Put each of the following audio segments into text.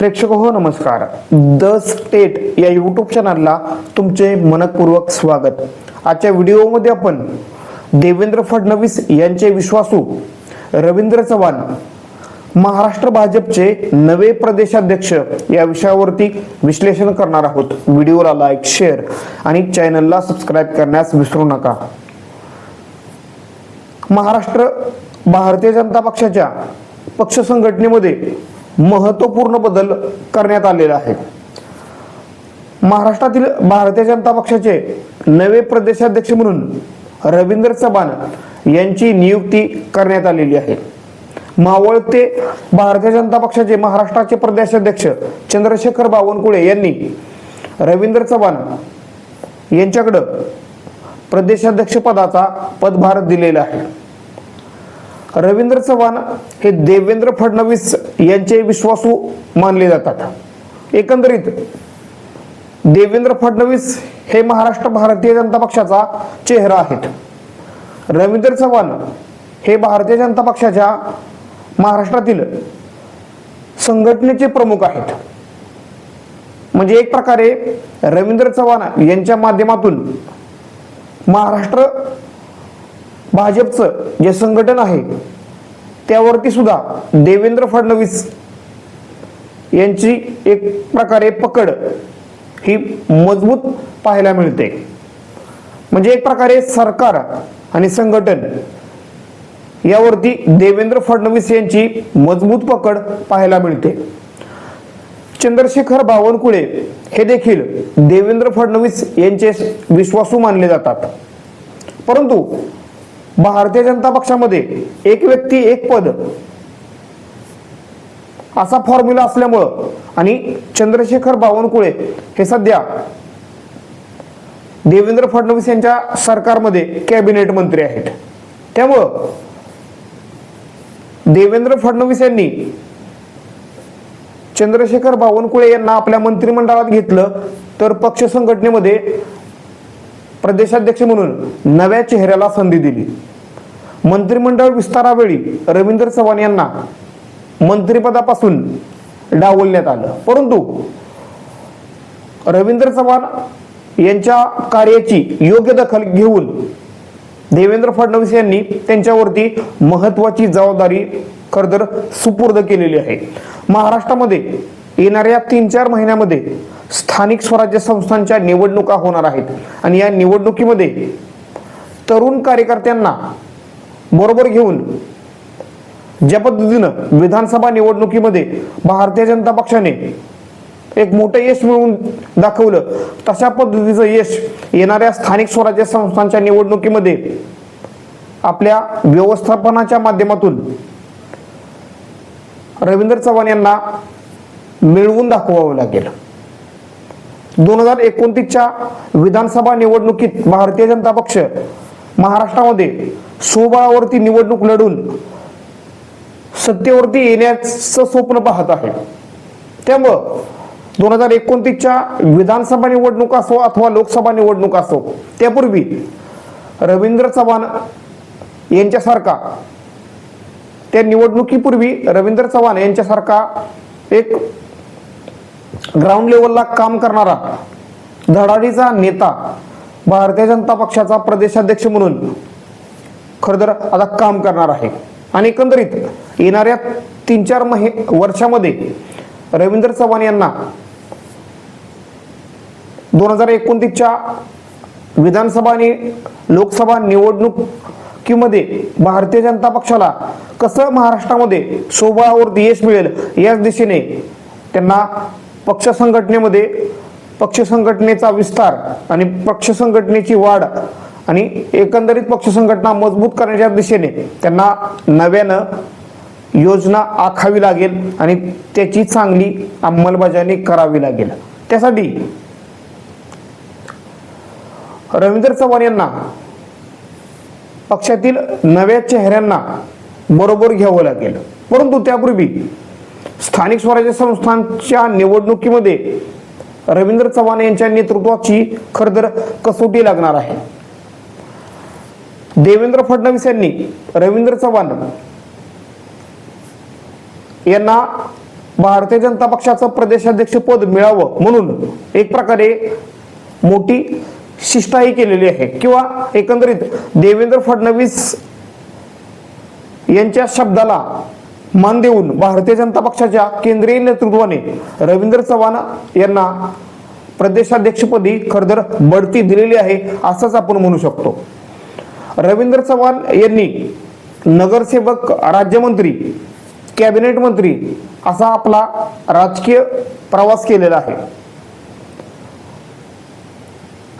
प्रेक्षक हो नमस्कार. द स्टेट या यूट्यूब चॅनलला तुमचे मनपूर्वक स्वागत. आजच्या व्हिडिओमध्ये आपण देवेंद्र फडणवीस यांचे विश्वासू रवींद्र चव्हाण महाराष्ट्र भाजपचे नवे प्रदेशाध्यक्ष या विषयावरती विश्लेषण करणार आहोत. व्हिडिओला लाईक शेअर आणि चॅनलला सबस्क्राईब करण्यास विसरू नका. महाराष्ट्र भारतीय जनता पक्षाच्या पक्ष संघटनेमध्ये महत्त्वपूर्ण बदल करण्यात आलेला आहे. महाराष्ट्रातील भारतीय जनता पक्षाचे नवे प्रदेशाध्यक्ष म्हणून रवींद्र चव्हाण यांची नियुक्ती करण्यात आलेली आहे. मावळ ते भारतीय जनता पक्षाचे महाराष्ट्राचे प्रदेशाध्यक्ष चंद्रशेखर बावनकुळे यांनी रवींद्र चव्हाण यांच्याकडं प्रदेशाध्यक्ष पदाचा पदभार दिलेला आहे. रवींद्र चव्हाण हे देवेंद्र फडणवीस यांचे विश्वासू मानले जातात. एकंदरीत देवेंद्र फडणवीस हे महाराष्ट्र भारतीय जनता पक्षाचा चेहरा आहेत. रवींद्र चव्हाण हे भारतीय जनता पक्षाच्या महाराष्ट्रातील संघटनेचे प्रमुख आहेत. म्हणजे एक प्रकारे रवींद्र चव्हाण यांच्या माध्यमातून महाराष्ट्र भाजपचं जे संघटन आहे त्यावरती सुद्धा देवेंद्र फडणवीस यांची एक प्रकारे पकड ही मजबूत पाहायला मिळते. म्हणजे एक प्रकारे सरकार आणि संघटन यावरती देवेंद्र फडणवीस यांची मजबूत पकड पाहायला मिळते. चंद्रशेखर बावनकुळे हे देखील देवेंद्र फडणवीस यांचे विश्वासू मानले जातात. परंतु भारतीय जनता पक्षामध्ये एक व्यक्ती एक पद. असा फॉर्म्युला असल्यामुळं आणि चंद्रशेखर बावनकुळे हे सध्या देवेंद्र फडणवीस यांच्या सरकारमध्ये कॅबिनेट मंत्री आहेत. त्यामुळं देवेंद्र फडणवीस यांनी चंद्रशेखर बावनकुळे यांना आपल्या मंत्रिमंडळात घेतलं तर पक्ष संघटनेमध्ये प्रदेशाध्यक्ष म्हणून नव्या चेहऱ्याला संधी दिली. मंत्रिमंडळ विस्तारावेळी रवींद्र चव्हाण यांना मंत्रिपदापासून डावलण्यात आलं. परंतु रवींद्र चव्हाण यांच्या कार्याची योग्य दखल घेऊन देवेंद्र फडणवीस यांनी त्यांच्यावरती महत्वाची जबाबदारी खरतर सुपूर्द केलेली आहे. महाराष्ट्रामध्ये येणाऱ्या तीन चार महिन्यामध्ये स्थानिक स्वराज्य संस्थांच्या निवडणुका होणार आहेत. आणि या निवडणुकीमध्ये तरुण कार्यकर्त्यांना बरोबर घेऊन ज्या पद्धतीनं विधानसभा निवडणुकीमध्ये भारतीय जनता पक्षाने एक मोठं यश मिळवून दाखवलं तशा पद्धतीचं यश येणाऱ्या स्थानिक स्वराज्य संस्थांच्या निवडणुकीमध्ये आपल्या व्यवस्थापनाच्या माध्यमातून रवींद्र चव्हाण यांना मिळवून दाखवावं लागेल. दोन हजार एकोणतीसच्या विधानसभा निवडणुकीत भारतीय जनता पक्ष महाराष्ट्रामध्ये स्वबळावरती निवडणूक लढून सत्तेवरती येण्याचं स्वप्न पाहत आहे. त्यामुळं दोन हजार एकोणतीसच्या विधानसभा निवडणूक असो अथवा लोकसभा निवडणूक असो त्यापूर्वी रवींद्र चव्हाण यांच्यासारखा त्या निवडणुकीपूर्वी रवींद्र चव्हाण यांच्यासारखा एक ग्राउंड लेवलला काम करणारा धडाडीचा नेता भारतीय जनता पक्षाचा प्रदेशाध्यक्ष म्हणून खरं तर आता काम करणार आहे. आणि एकंदरीत येणाऱ्या तीन चार महे वर्षामध्ये रवींद्र चव्हाण यांना दोन हजार एकोणतीसच्या विधानसभा आणि लोकसभा निवडणुकीमध्ये भारतीय जनता पक्षाला कसं महाराष्ट्रामध्ये सोबळावरती यश मिळेल याच दिशेने त्यांना पक्ष संघटनेमध्ये पक्ष संघटनेचा विस्तार आणि पक्ष संघटनेची वाढ आणि एकंदरीत पक्ष संघटना मजबूत करण्याच्या दिशेने त्यांना नव्यानं योजना आखावी लागेल आणि त्याची चांगली अंमलबजावणी करावी लागेल. त्यासाठी रवींद्र चव्हाण यांना पक्षातील नव्या चेहऱ्यांना बरोबर घ्यावं लागेल. परंतु त्यापूर्वी स्थानिक स्वराज्य संस्थांच्या निवडणुकीमध्ये रवींद्र चव्हाण यांच्या नेतृत्वाची खरं तर कसोटी लागणार आहे. देवेंद्र फडणवीस यांनी रवींद्र चव्हाण यांना भारतीय जनता पक्षाचं प्रदेशाध्यक्ष पद मिळावं म्हणून एक प्रकारे मोठी शिष्टाही केलेली आहे. किंवा एकंदरीत देवेंद्र फडणवीस यांच्या शब्दाला मान देऊन भारतीय जनता पक्षाच्या केंद्रीय नेतृत्वाने रवींद्र चव्हाण यांना प्रदेशाध्यक्षपदी खरदर बढती दिलेली आहे असंच आपण म्हणू शकतो. रवींद्र चव्हाण यांनी नगरसेवक राज्यमंत्री कॅबिनेट मंत्री असा आपला राजकीय प्रवास केलेला आहे.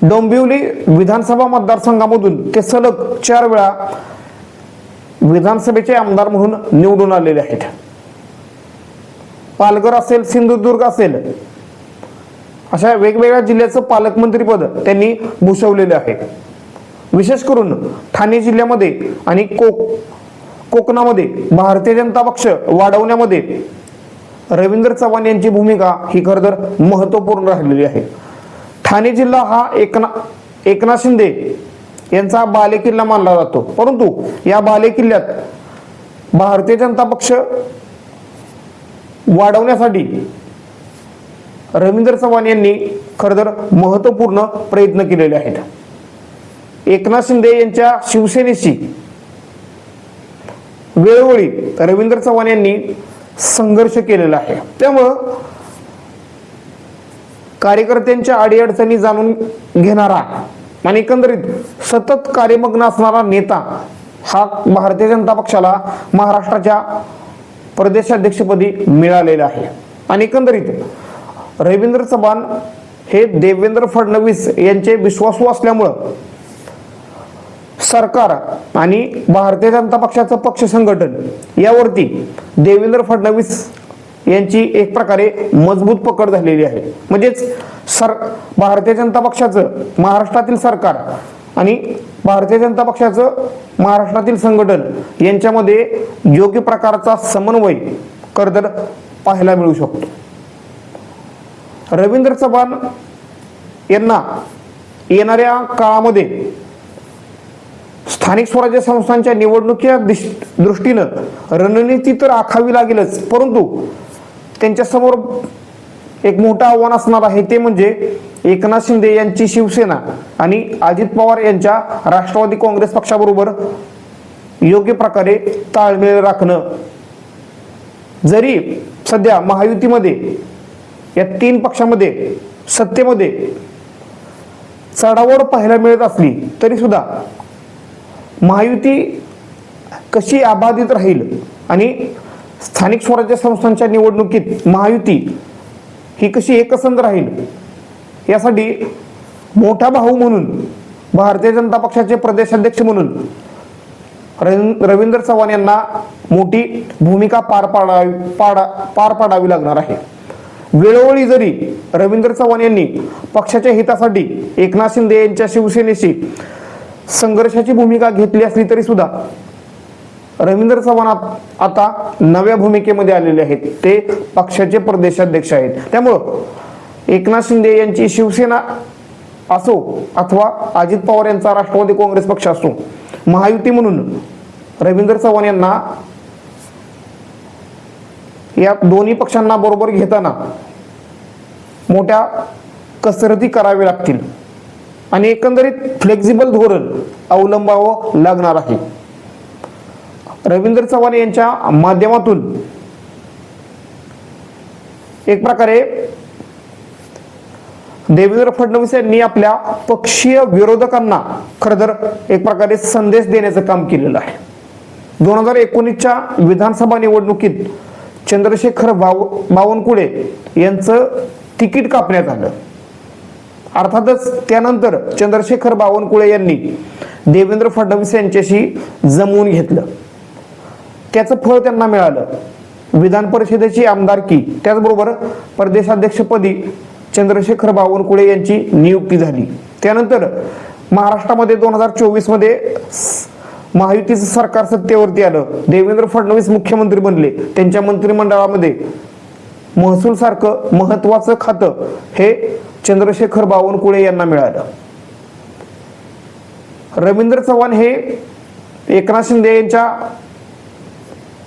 डोंबिवली विधानसभा मतदारसंघामधून ते सलग चार वेळा विधानसभेचे आमदार म्हणून निवडून आलेले आहेत. पालघर असेल सिंधुदुर्ग असेल अशा वेगवेगळ्या जिल्ह्याचं पालकमंत्रीपद त्यांनी भूषवलेले आहे. विशेष करून ठाणे जिल्ह्यामध्ये आणि कोक कोकणामध्ये भारतीय जनता पक्ष वाढवण्यामध्ये रवींद्र चव्हाण यांची भूमिका ही खर तर महत्त्वपूर्ण राहिलेली आहे. ठाणे जिल्हा हा एकना एकनाथ शिंदे यांचा बालेकिल्ला मानला जातो. परंतु या बालेकिल्ल्यात भारतीय जनता पक्ष वाढवण्यासाठी रवींद्र चव्हाण यांनी खरं तर महत्त्वपूर्ण प्रयत्न केलेले आहेत. एकनाथ शिंदे यांच्या शिवसेनेशी वेळोवेळी रवींद्र चव्हाण यांनी संघर्ष केलेला आहे. त्यामुळं कार्यकर्त्यांच्या अडीअडचणी जाणून घेणारा आणि एकंदरीत सतत कार्यमग्न असणारा नेता हा भारतीय जनता पक्षाला महाराष्ट्राच्या प्रदेशाध्यक्षपदी मिळालेला आहे. आणि एकंदरीत रवींद्र चव्हाण हे देवेंद्र फडणवीस यांचे विश्वासू असल्यामुळं सरकार आणि भारतीय जनता पक्षाचं पक्ष संघटन यावरती देवेंद्र फडणवीस यांची एक प्रकारे मजबूत पकड झालेली आहे. म्हणजेच सर भारतीय जनता पक्षाचं महाराष्ट्रातील सरकार आणि भारतीय जनता पक्षाचं महाराष्ट्रातील संघटन यांच्यामध्ये योग्य प्रकारचा समन्वय करदर पाहायला मिळू शकतो. रवींद्र चव्हाण यांना येणाऱ्या काळामध्ये स्थानिक स्वराज्य संस्थांच्या निवडणुकीच्या दिश- दृष्टीनं रणनीती तर आखावी लागेलच परंतु त्यांच्यासमोर एक मोठं आव्हान असणार आहे ते म्हणजे एकनाथ शिंदे यांची शिवसेना आणि अजित पवार यांच्या राष्ट्रवादी काँग्रेस पक्षाबरोबर योग्य प्रकारे ताळमेळ राखणं. जरी सध्या महायुतीमध्ये या तीन पक्षामध्ये सत्तेमध्ये चढावड पाहायला मिळत असली तरी सुद्धा महायुती कशी अबाधित राहील आणि स्थानिक स्वराज्य संस्थांच्या निवडणुकीत महायुती ही कशी एकसंध राहील यासाठी मोठा भाऊ म्हणून भारतीय जनता पक्षाचे प्रदेशाध्यक्ष म्हणून रवींद्र चव्हाण यांना मोठी भूमिका पार पाडावी पाडा पार पाडावी लागणार आहे. वेळोवेळी जरी रवींद्र चव्हाण यांनी पक्षाच्या हितासाठी एकनाथ शिंदे यांच्या शिवसेनेशी संघर्षाची भूमिका घेतली असली तरी सुद्धा रवींद्र चव्हाण आता नव्या भूमिकेमध्ये आलेले आहेत. ते पक्षाचे प्रदेशाध्यक्ष आहेत. त्यामुळं एकनाथ शिंदे यांची शिवसेना असो अथवा अजित पवार यांचा राष्ट्रवादी काँग्रेस पक्ष असो महायुती म्हणून रवींद्र चव्हाण यांना या दोन्ही पक्षांना बरोबर घेताना मोठ्या कसरती कराव्या लागतील. आणि एकंदरीत फ्लेक्झिबल धोरण अवलंबावं लागणार आहे. रवींद्र चव्हाण यांच्या माध्यमातून एक प्रकारे देवेंद्र फडणवीस यांनी आपल्या पक्षीय विरोधकांना खर तर एक प्रकारे संदेश देण्याचं काम केलेलं आहे. दोन हजार एकोणीसच्या विधानसभा निवडणुकीत चंद्रशेखर बाव बावनकुळे यांचं तिकीट कापण्यात आलं. अर्थातच त्यानंतर चंद्रशेखर बावनकुळे यांनी देवेंद्र फडणवीस यांच्याशी जमवून घेतलं. त्याचं फळ त्यांना मिळालं. विधान परिषदेची आमदारकी त्याचबरोबर प्रदेशाध्यक्षपदी चंद्रशेखर बावनकुळे यांची नियुक्ती झाली. त्यानंतर महाराष्ट्रामध्ये दोन हजार चोवीसमध्ये महायुतीचं सरकार सत्तेवरती आलं. देवेंद्र फडणवीस मुख्यमंत्री बनले. त्यांच्या मंत्रिमंडळामध्ये महसूल सारखं महत्वाचं खातं हे चंद्रशेखर बावनकुळे यांना मिळालं. रवींद्र चव्हाण हे एकनाथ शिंदे यांच्या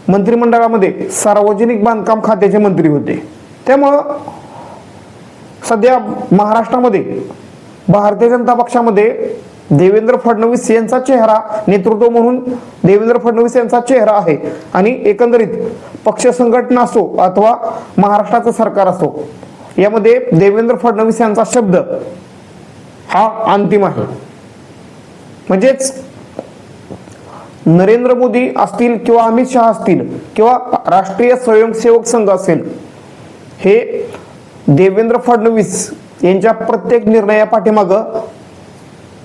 मंत्रिमंडळामध्ये सार्वजनिक बांधकाम खात्याचे मंत्री होते. त्यामुळं सध्या महाराष्ट्रामध्ये भारतीय जनता पक्षामध्ये देवेंद्र फडणवीस यांचा चेहरा नेतृत्व म्हणून देवेंद्र फडणवीस यांचा चेहरा आहे. आणि एकंदरीत पक्ष संघटना असो अथवा महाराष्ट्राचं सरकार असो यामध्ये देवेंद्र फडणवीस यांचा शब्द हा अंतिम आहे. म्हणजेच नरेंद्र मोदी असतील किंवा अमित शहा असतील किंवा राष्ट्रीय स्वयंसेवक संघ असेल हे देवेंद्र फडणवीस यांच्या प्रत्येक निर्णया पाठीमागं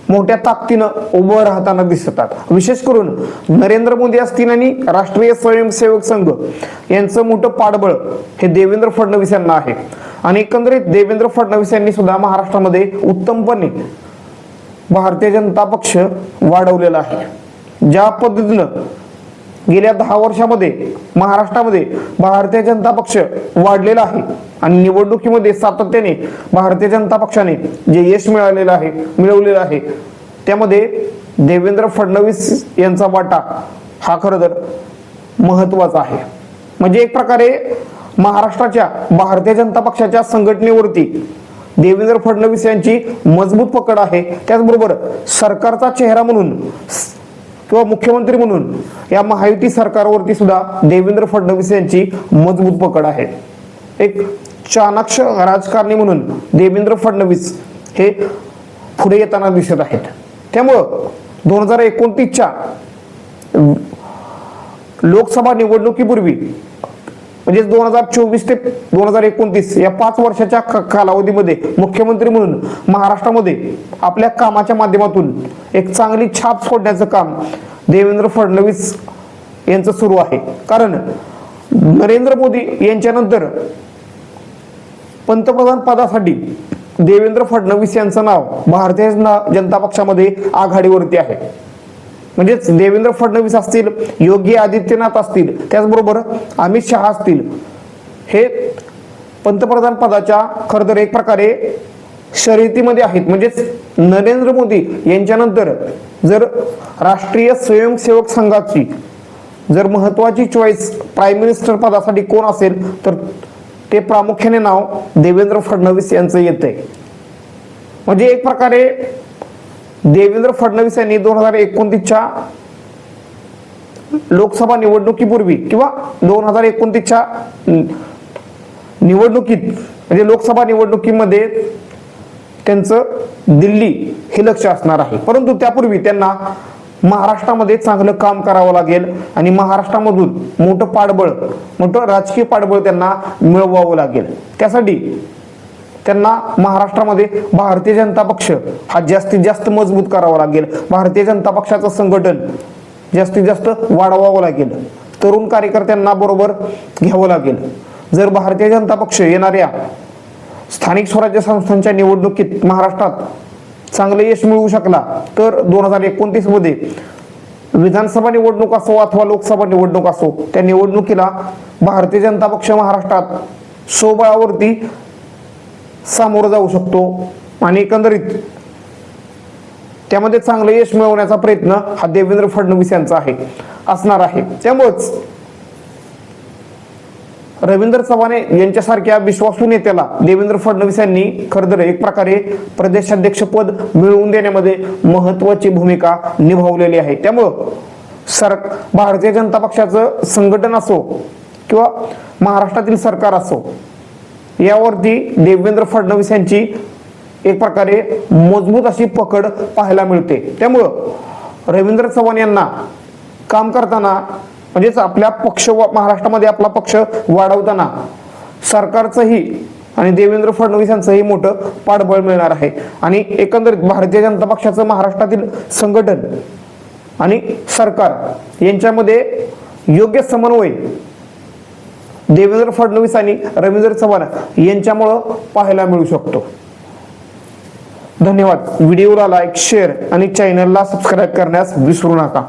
मोठ्या ताकदीनं उभं राहताना दिसतात विशेष करून नरेंद्र मोदी असतील आणि राष्ट्रीय स्वयंसेवक संघ यांचं मोठं पाठबळ हे देवेंद्र फडणवीस यांना आहे. आणि एकंदरीत देवेंद्र फडणवीस यांनी सुद्धा महाराष्ट्रामध्ये उत्तमपणे भारतीय जनता पक्ष वाढवलेला आहे. ज्या पद्धतीनं गेल्या दहा वर्षामध्ये महाराष्ट्रामध्ये भारतीय जनता पक्ष वाढलेला आहे. आणि निवडणुकीमध्ये सातत्याने भारतीय जनता पक्षाने जे यश मिळालेलं आहे मिळवलेलं आहे त्यामध्ये देवेंद्र फडणवीस यांचा वाटा हा खरं तर महत्त्वाचा आहे. म्हणजे एक प्रकारे महाराष्ट्राच्या भारतीय जनता पक्षाच्या संघटनेवरती देवेंद्र फडणवीस यांची मजबूत पकड आहे. त्याचबरोबर सरकारचा चेहरा म्हणून किंवा मुख्यमंत्री म्हणून या महायुती सरकारवरती सुद्धा देवेंद्र फडणवीस यांची मजबूत पकड आहे. एक चाणाक्ष राजकारणी म्हणून देवेंद्र फडणवीस हे पुढे येताना दिसत आहेत. त्यामुळं दोन हजार एकोणतीसच्या लोकसभा निवडणुकीपूर्वी म्हणजे दोन हजार चोवीस ते दोन हजार एकोणतीस या पाच वर्षाच्या कालावधीमध्ये मुख्यमंत्री म्हणून महाराष्ट्रामध्ये आपल्या कामाच्या माध्यमातून एक चांगली छाप सोडण्याचं काम देवेंद्र फडणवीस यांचं सुरू आहे. कारण नरेंद्र मोदी यांच्यानंतर पंतप्रधान पदासाठी देवेंद्र फडणवीस यांचं नाव भारतीय जनता पक्षामध्ये आघाडीवरती आहे. म्हणजेच देवेंद्र फडणवीस असतील योगी आदित्यनाथ असतील त्याचबरोबर अमित शहा असतील हे पंतप्रधान पदाच्या खरं तर एक प्रकारे शर्यतीमध्ये आहेत. म्हणजेच नरेंद्र मोदी यांच्यानंतर जर राष्ट्रीय स्वयंसेवक संघाची जर महत्वाची चॉईस प्राईम मिनिस्टर पदासाठी कोण असेल तर ते प्रामुख्याने नाव देवेंद्र फडणवीस यांचं येतंय. म्हणजे एक प्रकारे देवेंद्र फडणवीस यांनी दोन हजार एकोणतीसच्या लोकसभा निवडणुकीपूर्वी किंवा दोन हजार एकोणतीसच्या निवडणुकीत म्हणजे लोकसभा निवडणुकीमध्ये त्यांचं दिल्ली हे लक्ष असणार आहे. परंतु त्यापूर्वी त्यांना महाराष्ट्रामध्ये चांगलं काम करावं लागेल आणि महाराष्ट्रामधून मोठं पाठबळ मोठं राजकीय पाठबळ त्यांना मिळवावं लागेल. त्यासाठी त्यांना महाराष्ट्रामध्ये भारतीय जनता पक्ष हा जास्तीत जास्त मजबूत करावा लागेल. भारतीय जनता पक्षाचं संघटन जास्तीत जास्त वाढवावं लागेल. तरुण कार्यकर्त्यांना बरोबर घ्यावं लागेल. जर भारतीय जनता पक्ष येणाऱ्या स्थानिक स्वराज्य संस्थांच्या निवडणुकीत महाराष्ट्रात चांगलं यश मिळवू शकला तर दोन हजार एकोणतीसमध्ये विधानसभा निवडणूक असो अथवा लोकसभा निवडणूक असो त्या निवडणुकीला भारतीय जनता पक्ष महाराष्ट्रात स्वबळावरती सामोरं जाऊ शकतो आणि एकंदरीत त्यामध्ये चांगलं यश मिळवण्याचा प्रयत्न हा देवेंद्र फडणवीस यांचा आहे असणार आहे. त्यामुळंच रवींद्र चव्हाणे यांच्यासारख्या विश्वासू नेत्याला देवेंद्र फडणवीस यांनी खरं तर एक प्रकारे प्रदेशाध्यक्ष पद मिळवून देण्यामध्ये महत्वाची भूमिका निभावलेली आहे. त्यामुळं सर भारतीय जनता पक्षाचं संघटन असो किंवा महाराष्ट्रातील सरकार असो यावरती देवेंद्र फडणवीस यांची एक प्रकारे मजबूत अशी पकड पाहायला मिळते. त्यामुळं रवींद्र चव्हाण यांना काम करताना म्हणजेच आपल्या पक्ष व- महाराष्ट्रामध्ये आपला पक्ष वाढवताना सरकारचंही आणि देवेंद्र फडणवीस यांचंही मोठं पाठबळ मिळणार आहे. आणि एकंदरीत भारतीय जनता पक्षाचं महाराष्ट्रातील संघटन आणि सरकार यांच्यामध्ये योग्य समन्वय देवेंद्र फडणवीस आणि रवींद्र चव्हाण यांच्यामुळं पाहायला मिळू शकतो. धन्यवाद. व्हिडिओला लाईक शेअर आणि चॅनलला सबस्क्राईब करण्यास विसरू नका.